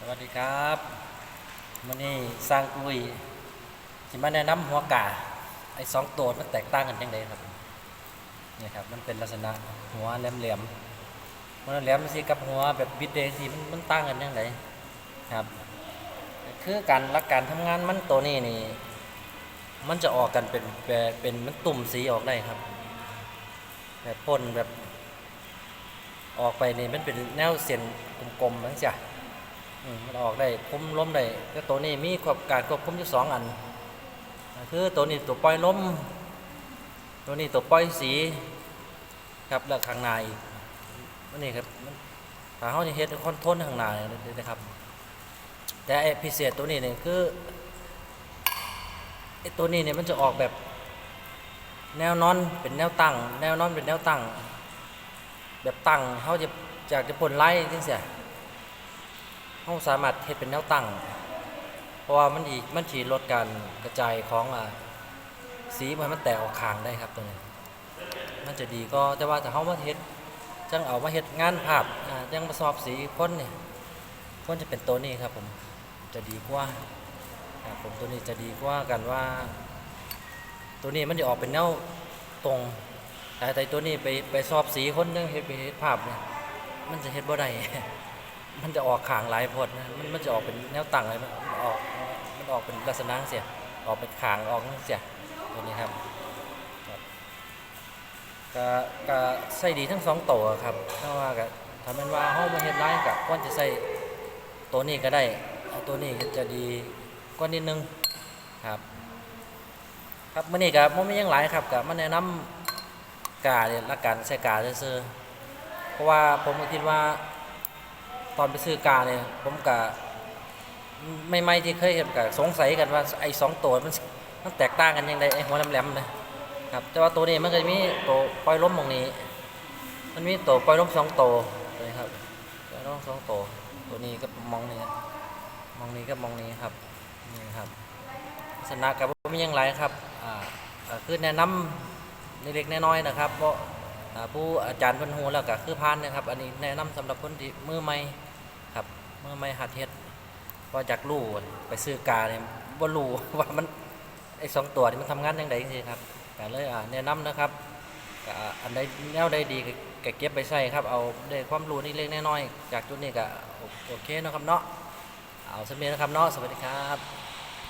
สวัสดีครับมันนี่สร้างกุยสิมาแนะนำหัวกาไอ้สองตัวมันแตกต่างกันยังไงครับเนี่ยครับ มันเป็นลักษณะหัวแหลมๆมันแหลมสิกับหัวแบบบิดเดสิมันมันต่างกันยังไงครับ คือการรักการทำงานมันตัวนี้นี่ มันจะออกกันเป็นเป็นเป็นมันตุ่มสีออกได้ครับ แบบพ่นแบบ ออกไปนี่มันเป็นแนวเส้นกลมๆนั่นจ้ะ มันออกได้คุมล้มได้ก็ตัวนี้มีควบการควบคุมอยู่สองอัน คือตัวนี้ตัวปล่อยลมตัวนี้ตัวปล่อยสีครับแล้วข้างในอีกอันนี้ครับถ้าเขาจะเฮ็ดคอนโทรลข้างในนี่นะครับ แต่พิเศษตัวนี้เนี่ยคือไอตัวนี้เนี่ยมันจะออกแบบแนวนอนเป็นแนวตั้ง แนวนอนเป็นแนวตั้ง แบบตั้งเขาจะจากจะพ่นไล่จังเสีย เราสามารถเฮ็ดเป็นแนวตั้ง เพราะว่ามันอีกมันถีลดการกระจายของอ่าสีมันมันแตกออกข้างได้ครับตัวนี้มันจะดีก็แต่ว่าถ้าเขามาเฮ็ดจังเอามาเฮ็ดงานภาพอ่าจังมาสอบสีพ่นนี่พ่นจะเป็นตัวนี้ครับผมจะดีกว่าครับผมตัวนี้จะดีกว่ากันว่า ตัวนี้มันจะออกเป็นแนวตรงแต่แต่ตัวนี้ไปไปสอบสีคนนึงเฮ็ดไปเฮ็ดภาพเนี่ยมันจะเฮ็ดบ่ได้ มันจะออกขางหลายโพดนะมันมันจะออกเป็นแนวตั้งเลยมันออกมันออกเป็นลักษณะเสียออกเป็นขางออกเสียตัวนี้ครับก็ก็ใส่ดีทั้งสองตัวครับถ้าว่าก็ถ้ามันว่าเฮามาเฮ็ดร้ายก็ควรจะใส่ตัวนี้ก็ได้ตัวนี้จะดีกว่านิดนึงครับครับมื้อนี้ก็บ่มีหยังหลายครับก็มาแนะนำกาเนี่ยละกันใส่กาซื่อๆเพราะว่าผมก็คิดว่า ตอนไปซื้อกาเนี่ยผมกะไม่ไม่ที่เคยเห็นกะสงสัยกันว่าไอ้สองตัวมันมันแตกต่างกันยังไงไอ้หัวแหลมๆนะครับแต่ว่าตัวนี้มันก็จะมีตัวปล่อยล้มตรงนี้ มันมีตัวปล่อยล้มสองตัวเลยครับปล่อยล้มสองตัวตัวนี้ก็มองนี้มองนี้ก็มองนี้ครับนี่ครับสนะกับผมยังไรครับอ่าคือแนะนำเล็กๆน้อยๆนะครับเพราะผู้อาจารย์พันหูแล้วก็คือพานนะครับ อันนี้แนะนำสำหรับคนที่มือใหม่ ครับมือไม่หัดเฮ็ดว่าจากลู่ไปซื้อกาเนี่ยว่าลู่ว่ามันไอ้สองตัวนี่มันทำงานยังไงจริงๆครับก็เลยอ่าแนะนำนะครับอันใดแนวใดดีก็ก็เก็บไปใส่ครับเอาได้ความรู้นี่เล็กน้อยจากจุดนี้ก็โอโอเคนะครับเนาะเอาสำเนียนะครับเนาะสวัสดีครับ